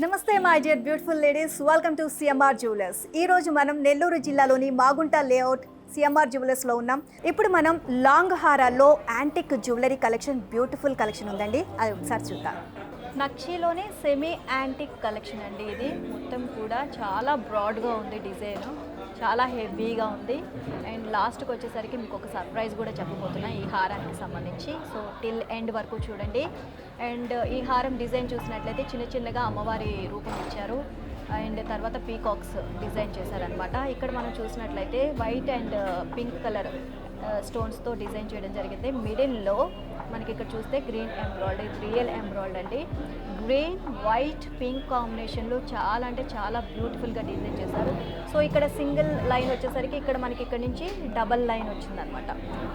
నమస్తే my dear beautiful ladies welcome to CMR jewellers ఈ రోజు మనం నెల్లూరు జిల్లాలోని మాగుంట లేఅవుట్ సిఎంఆర్ జ్యువెలర్స్లో ఉన్నాం. ఇప్పుడు మనం long హారాల్లో antique jewellery collection beautiful collection ఉందండి. అది ఒకసారి చూద్దాం. నక్షీలోనే సెమీ యాంటిక్ కలెక్షన్ అండి ఇది. మొత్తం కూడా చాలా బ్రాడ్గా ఉంది డిజైన్. చాలా హెవీగా ఉంది. అండ్ లాస్ట్కి వచ్చేసరికి మీకు ఒక సర్ప్రైజ్ కూడా చెప్పబోతున్నా ఈ హారానికి సంబంధించి. సో టిల్ ఎండ్ వరకు చూడండి. అండ్ ఈ హారం డిజైన్ చూసినట్లయితే చిన్న చిన్నగా అమ్మవారి రూపం ఇచ్చారు. అండ్ తర్వాత పీకాక్స్ డిజైన్ చేశారనమాట ఇక్కడ మనం చూసినట్లయితే వైట్ అండ్ పింక్ కలర్ స్టోన్స్తో డిజైన్ చేయడం జరిగింది. మిడిల్లో మనకి ఇక్కడ చూస్తే గ్రీన్ ఎంబ్రాయిడ్ ఇది రియల్ ఎంబ్రాయిడ్ అండి. గ్రీన్ వైట్ పింక్ కాంబినేషన్లో చాలా అంటే చాలా బ్యూటిఫుల్గా డిజైన్ చేశారు. సో ఇక్కడ సింగిల్ లైన్ వచ్చేసరికి ఇక్కడ మనకి ఇక్కడ నుంచి డబల్ లైన్ వచ్చిందనమాట.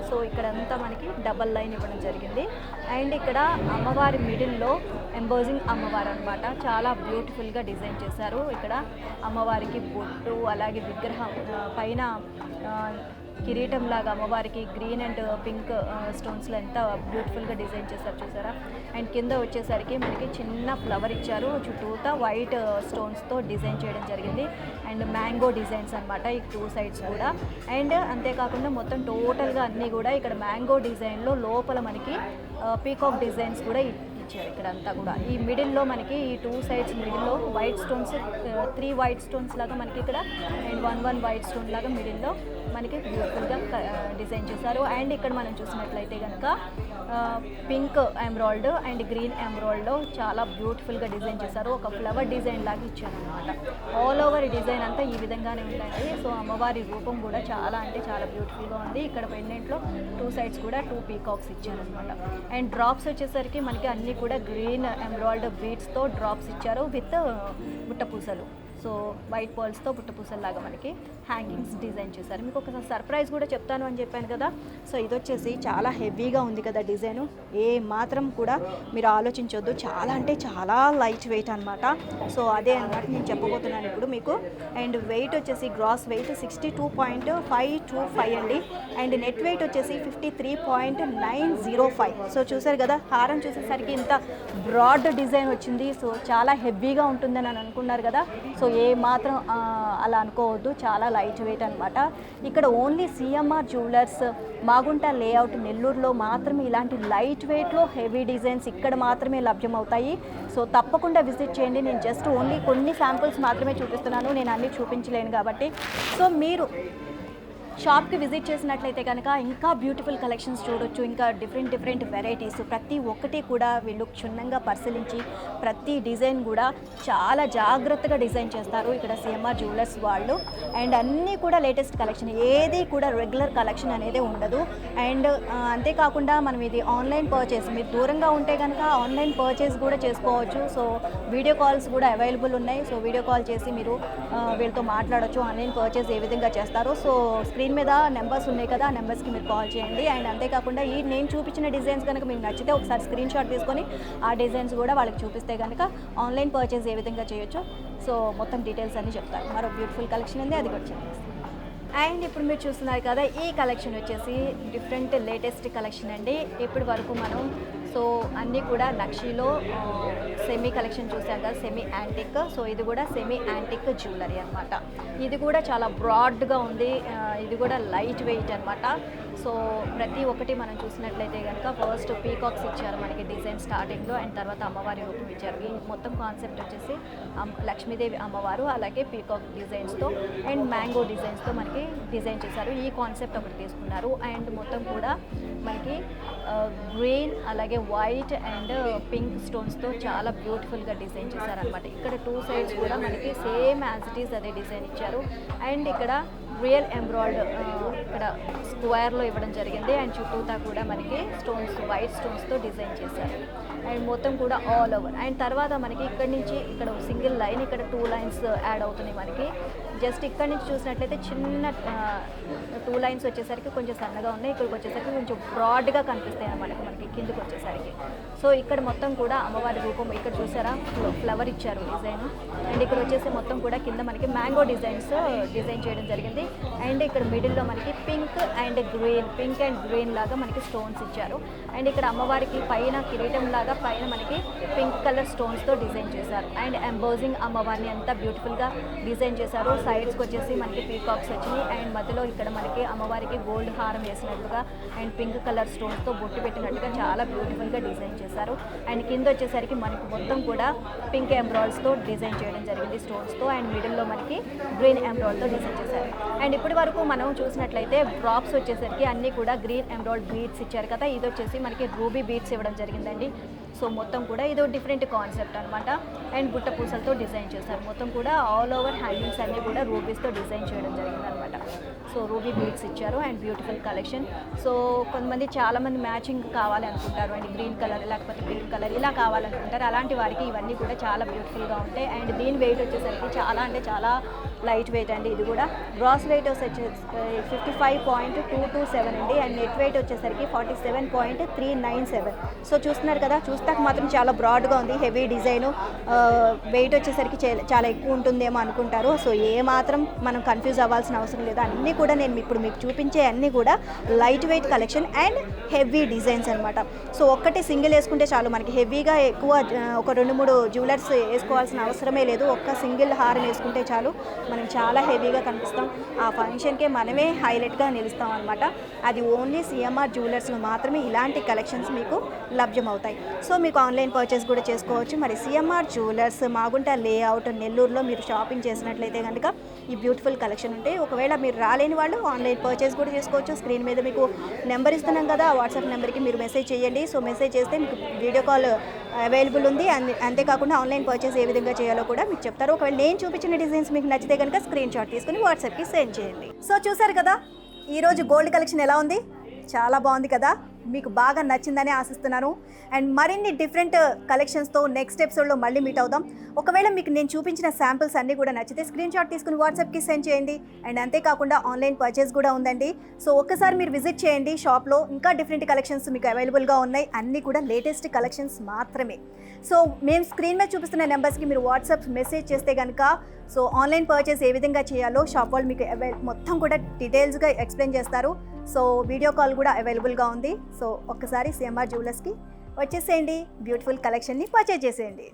సో ఇక్కడంతా మనకి డబల్ లైన్ ఇవ్వడం జరిగింది. అండ్ ఇక్కడ అమ్మవారి మిడిల్లో ఎంబోజింగ్ అమ్మవారు అనమాట. చాలా బ్యూటిఫుల్గా డిజైన్ చేశారు. ఇక్కడ అమ్మవారికి బొట్టు అలాగే విగ్రహం పైన కిరీటం లాగా అమ్మవారికి గ్రీన్ అండ్ పింక్ స్టోన్స్లో ఎంత బ్యూటిఫుల్గా డిజైన్ చేశారు చూసారా? అండ్ కింద వచ్చేసరికి మనకి చిన్న ఫ్లవర్ ఇచ్చారు. చుట్టూతా వైట్ స్టోన్స్తో డిజైన్ చేయడం జరిగింది. అండ్ మ్యాంగో డిజైన్స్ అనమాట ఈ టూ సైడ్స్ కూడా. అండ్ అంతేకాకుండా మొత్తం టోటల్గా అన్నీ కూడా ఇక్కడ మ్యాంగో డిజైన్లో లోపల మనకి పీకాక్ డిజైన్స్ కూడా ఇ- ఇచ్చారు ఇక్కడంతా కూడా. ఈ మిడిల్లో మనకి ఈ టూ సైడ్స్ మిడిల్లో white stones three white stones లాగా మనకి ఇక్కడ and one one white stone లాగా మిడిల్లో మనకి బ్యూటిఫుల్గా డిజైన్ చేశారు. అండ్ ఇక్కడ మనం చూసినట్లయితే కనుక pink emerald and green emerald చాలా బ్యూటిఫుల్గా డిజైన్ చేశారు. ఒక ఫ్లవర్ డిజైన్ లాగా ఇచ్చారు అనమాట ఆల్ ఓవర్ డిజైన్ అంతా ఈ విధంగానే ఉందండి. సో అమ్మవారి రూపం కూడా చాలా అంటే చాలా బ్యూటిఫుల్గా ఉంది. ఇక్కడ పెండెంట్లో టూ సైడ్స్ కూడా టూ పీకాక్స్ ఇచ్చారనమాట అండ్ డ్రాప్స్ వచ్చేసరికి మనకి అన్ని కూడా గ్రీన్ ఎమరాల్డ్ బీడ్స్తో డ్రాప్స్ ఇచ్చారు విత్ బుట్టపూసలు. సో వైట్ పర్ల్స్తో పుట్టపూసల్లాగా మనకి హ్యాంగింగ్స్ డిజైన్ చేశారు. మీకు ఒకసారి సర్ప్రైజ్ కూడా చెప్తాను అని చెప్పాను కదా. సో ఇది వచ్చేసి చాలా హెవీగా ఉంది కదా డిజైను. ఏ మాత్రం కూడా మీరు ఆలోచించొద్దు. చాలా అంటే చాలా లైట్ వెయిట్ అనమాట సో అదే అనమాట నేను చెప్పబోతున్నాను ఇప్పుడు మీకు. అండ్ వెయిట్ వచ్చేసి gross weight sixty two point five two five అండి. అండ్ నెట్ వెయిట్ వచ్చేసి fifty three point nine zero five. So చూసారు కదా హారం చూసేసరికి ఇంత బ్రాడ్ డిజైన్ వచ్చింది. సో చాలా హెవీగా ఉంటుందని అని అనుకున్నారు కదా. సో ఏ మాత్రం అలా అనుకోవద్దు. చాలా లైట్ వెయిట్ అనమాట ఇక్కడ only CMR jewellers Magunta layout నెల్లూరులో మాత్రమే ఇలాంటి లైట్ వెయిట్లో హెవీ డిజైన్స్ ఇక్కడ మాత్రమే లభ్యమవుతాయి. సో తప్పకుండా విజిట్ చేయండి. నేను జస్ట్ ఓన్లీ కొన్ని శాంపుల్స్ మాత్రమే చూపిస్తున్నాను. నేను అన్నీ చూపించలేను కాబట్టి. సో మీరు షాప్కి విజిట్ చేసినట్లయితే కనుక ఇంకా బ్యూటిఫుల్ కలెక్షన్స్ చూడొచ్చు. ఇంకా డిఫరెంట్ డిఫరెంట్ వెరైటీస్. ప్రతి ఒక్కటి కూడా వీళ్ళు క్షుణ్ణంగా పరిశీలించి ప్రతి డిజైన్ కూడా చాలా జాగ్రత్తగా డిజైన్ చేస్తారు. ఇక్కడ సిఎంఆర్ జ్యువెలర్స్ వాళ్ళు. అండ్ అన్నీ కూడా లేటెస్ట్ కలెక్షన్. ఏది కూడా రెగ్యులర్ కలెక్షన్ అనేది ఉండదు. అండ్ అంతేకాకుండా మనం ఇది ఆన్లైన్ పర్చేస్. మీరు దూరంగా ఉంటే కనుక ఆన్లైన్ పర్చేస్ కూడా చేసుకోవచ్చు. సో వీడియో కాల్స్ కూడా అవైలబుల్ ఉన్నాయి. సో వీడియో కాల్ చేసి మీరు వీళ్ళతో మాట్లాడొచ్చు. ఆన్లైన్ పర్చేస్ ఏ విధంగా చేస్తారో. సో స్క్రీన్ మీద నెంబర్స్ ఉన్నాయి కదా ఆ నెంబర్స్కి మీరు కాల్ చేయండి. అండ్ అంతేకాకుండా ఈ నేను చూపించిన డిజైన్స్ కనుక మీకు నచ్చితే ఒకసారి స్క్రీన్ షాట్ తీసుకొని ఆ డిజైన్స్ కూడా వాళ్ళకి చూపిస్తే కనుక ఆన్లైన్ పర్చేస్ ఏ విధంగా చేయొచ్చో. సో మొత్తం డీటెయిల్స్ అన్ని చెప్తారు మరో బ్యూటిఫుల్ కలెక్షన్ ఉంది అది కూడా చెప్పేస్తాను. అండ్ ఇప్పుడు మీరు చూస్తున్నారు కదా ఈ కలెక్షన్ వచ్చేసి డిఫరెంట్ లేటెస్ట్ కలెక్షన్ అండి. ఇప్పటి వరకు మనం సో అన్నీ కూడా నక్షీలో సెమీ కలెక్షన్ చూసాం కదా సెమీ యాంటిక్ సో ఇది కూడా సెమీ యాంటిక్ జ్యువెలరీ అనమాట ఇది కూడా చాలా బ్రాడ్గా ఉంది. ఇది కూడా లైట్ వెయిట్ అనమాట సో ప్రతి ఒక్కటి మనం చూసినట్లయితే కనుక ఫస్ట్ పీకాక్స్ ఇచ్చారు మనకి డిజైన్ స్టార్టింగ్లో అండ్ తర్వాత అమ్మవారి రూపం ఇచ్చారు. ఈ మొత్తం కాన్సెప్ట్ వచ్చేసి లక్ష్మీదేవి అమ్మవారు అలాగే పీకాక్ డిజైన్స్తో అండ్ మ్యాంగో డిజైన్స్తో మనకి డిజైన్ చేశారు. ఈ కాన్సెప్ట్ ఒకటి తీసుకున్నారు. అండ్ మొత్తం కూడా మనకి గ్రీన్ అలాగే వైట్ అండ్ పింక్ స్టోన్స్తో చాలా బ్యూటిఫుల్గా డిజైన్ చేశారనమాట ఇక్కడ టూ సైడ్స్ కూడా మనకి సేమ్ యాజ్ ఇట్ ఈస్ అదే డిజైన్ ఇచ్చారు. అండ్ ఇక్కడ రియల్ ఎంబ్రాయిడ్ ఇక్కడ స్క్వేర్లో ఇవ్వడం జరిగింది. అండ్ చుట్టూతా కూడా మనకి స్టోన్స్ వైట్ స్టోన్స్తో డిజైన్ చేశారు. అండ్ మొత్తం కూడా ఆల్ ఓవర్. అండ్ తర్వాత మనకి ఇక్కడ నుంచి ఇక్కడ సింగిల్ లైన్ ఇక్కడ టూ లైన్స్ యాడ్ అవుతున్నాయి మనకి. జస్ట్ ఇక్కడ నుంచి చూసినట్లయితే చిన్న టూ లైన్స్ వచ్చేసరికి కొంచెం సన్నగా ఉన్నాయి. ఇక్కడికి వచ్చేసరికి కొంచెం బ్రాడ్గా కనిపిస్తాయి అన్నమాట మనకి కిందకి వచ్చేసరికి. సో ఇక్కడ మొత్తం కూడా అమ్మవారి రూపం ఇక్కడ చూసారా? ఫ్లవర్ ఇచ్చారు డిజైన్ అండ్ ఇక్కడ వచ్చేసి మొత్తం కూడా కింద మనకి మ్యాంగో డిజైన్స్ డిజైన్ చేయడం జరిగింది. అండ్ ఇక్కడ మిడిల్లో మనకి pink and green pink and green లాగా మనకి స్టోన్స్ ఇచ్చారు. అండ్ ఇక్కడ అమ్మవారికి పైన కిరీటం లాగా పైన మనకి పింక్ కలర్ స్టోన్స్తో డిజైన్ చేశారు. అండ్ ఎంబోజింగ్ అమ్మవారిని అంతా బ్యూటిఫుల్గా డిజైన్ చేశారు. సైడ్స్కి వచ్చేసి మనకి పీకాక్స్ వచ్చినాయి. అండ్ మధ్యలో ఇక్కడ మనకి అమ్మవారికి గోల్డ్ హారం వేసినట్లుగా అండ్ పింక్ కలర్ స్టోన్స్తో బొట్టు పెట్టినట్టుగా చాలా బ్యూటిఫుల్గా డిజైన్ చేశారు. అండ్ కింద వచ్చేసరికి మనకి మొత్తం కూడా పింక్ ఎంబ్రాయిడ్స్తో డిజైన్ చేయడం జరిగింది స్టోన్స్తో. అండ్ మిడిల్లో మనకి గ్రీన్ ఎంబ్రాయిడ్తో డిజైన్ చేశారు. అండ్ ఇప్పటి వరకు మనం చూసినట్లయితే డ్రాప్స్ వచ్చేసరికి అన్నీ కూడా గ్రీన్ ఎంబ్రాయిడ్ బీట్స్ ఇచ్చారు కదా. ఇది వచ్చేసి మనకి రూబీ బీట్స్ ఇవ్వడం జరిగిందండి. సో మొత్తం కూడా ఇది డిఫరెంట్ కాన్సెప్ట్ అనమాట అండ్ బుట్ట పూసలతో డిజైన్ చేశారు. మొత్తం కూడా ఆల్ ఓవర్ హ్యాంగింగ్స్ అన్నీ కూడా రూబీస్తో డిజైన్ చేయడం జరిగింది అనమాట సో రూబీ బీట్స్ ఇచ్చారు అండ్ బ్యూటిఫుల్ కలెక్షన్. సో కొంతమంది చాలామంది మ్యాచింగ్ కావాలి అనుకుంటారు అండ్ గ్రీన్ కలర్ లేకపోతే గ్రీన్ కలర్ ఇలా కావాలనుకుంటారు. అలాంటి వారికి ఇవన్నీ కూడా చాలా బ్యూటిఫుల్గా ఉంటాయి. అండ్ దీని వెయిట్ వచ్చేసరికి చాలా అంటే చాలా లైట్ వెయిట్ అండి ఇది కూడా. గ్రాస్ వెయిట్ వచ్చేసి fifty five point two two seven అండి. అండ్ నెట్ వెయిట్ వచ్చేసరికి forty seven point three nine seven so చూస్తున్నారు కదా చూస్తాక మాత్రం చాలా బ్రాడ్గా ఉంది. హెవీ డిజైన్ వెయిట్ వచ్చేసరికి చే- చాలా ఎక్కువ ఉంటుందేమో అనుకుంటారు. సో ఏ మాత్రం మనం కన్ఫ్యూజ్ అవ్వాల్సిన అవసరం లేదు. అన్నీ కూడా నేను ఇప్పుడు మీకు చూపించే అన్నీ కూడా light weight collection and heavy designs అనమాట సో ఒక్కటి సింగిల్ వేసుకుంటే చాలు. మనకి హెవీగా ఎక్కువ ఒక రెండు మూడు జ్యువెలర్స్ వేసుకోవాల్సిన అవసరమే లేదు. ఒక్క సింగిల్ హారం వేసుకుంటే చాలు. మనం చాలా హెవీగా కనిపిస్తాం. ఆ ఫంక్షన్కే మనమే హైలైట్గా నిలుస్తాం అనమాట అది ఓన్లీ సిఎంఆర్ జ్యువెలర్స్లో మాత్రమే ఇలాంటి కలెక్షన్స్ మీకు లభ్యమవుతాయి. సో మీకు ఆన్లైన్ పర్చేస్ కూడా చేసుకోవచ్చు. మరి సిఎంఆర్ జ్యువెలర్స్ మాగుంట లేఅవుట్ నెల్లూరులో మీరు షాపింగ్ చేసినట్లయితే కనుక ఈ బ్యూటిఫుల్ కలెక్షన్ ఉంటాయి ఒకవేళ మీరు రాలేని వాళ్ళు ఆన్లైన్ పర్చేస్ కూడా చేసుకోవచ్చు. స్క్రీన్ మీద మీకు నెంబర్ ఇస్తున్నాం కదా వాట్సాప్ నెంబర్కి మీరు మెసేజ్ చేయండి. సో మెసేజ్ చేస్తే మీకు వీడియో కాల్ అవైలబుల్ ఉంది. అంతే- అంతేకాకుండా ఆన్లైన్ పర్చేస్ ఏ విధంగా చేయాలో కూడా మీకు చెప్తారు. ఒకవేళ నేను చూపించిన డిజైన్స్ మీకు నచ్చితే కనుక స్క్రీన్ షాట్ తీసుకుని వాట్సాప్కి సెండ్ చేయండి. సో చూసారు కదా? ఈరోజు గోల్డ్ కలెక్షన్ ఎలా ఉంది? చాలా బాగుంది కదా. మీకు బాగా నచ్చిందని ఆశిస్తున్నాను. అండ్ మరిన్ని డిఫరెంట్ కలెక్షన్స్తో నెక్స్ట్ ఎపిసోడ్లో మళ్ళీ మీట్ అవుదాం. ఒకవేళ మీకు నేను చూపించిన శాంపిల్స్ అన్నీ కూడా నచ్చితే స్క్రీన్ షాట్ తీసుకుని వాట్సాప్కి సెండ్ చేయండి. అండ్ అంతేకాకుండా ఆన్లైన్ పర్చేస్ కూడా ఉందండి. సో ఒక్కసారి మీరు విజిట్ చేయండి షాప్లో. ఇంకా డిఫరెంట్ కలెక్షన్స్ మీకు అవైలబుల్గా ఉన్నాయి. అన్నీ కూడా లేటెస్ట్ కలెక్షన్స్ మాత్రమే. సో మేము స్క్రీన్ మీద చూపిస్తున్న నెంబర్స్కి మీరు వాట్సాప్ మెసేజ్ చేస్తే కనుక సో ఆన్లైన్ పర్చేస్ ఏ విధంగా చేయాలో షాప్ వాళ్ళు మీకు మొత్తం కూడా డీటెయిల్స్గా ఎక్స్ప్లెయిన్ చేస్తారు. సో వీడియో కాల్ కూడా అవైలబుల్గా ఉంది. సో ఒక్కసారి సిఎంఆర్ జ్యువెలర్స్కి వచ్చేసేయండి. బ్యూటిఫుల్ కలెక్షన్ని పర్చేజ్ చేసేయండి.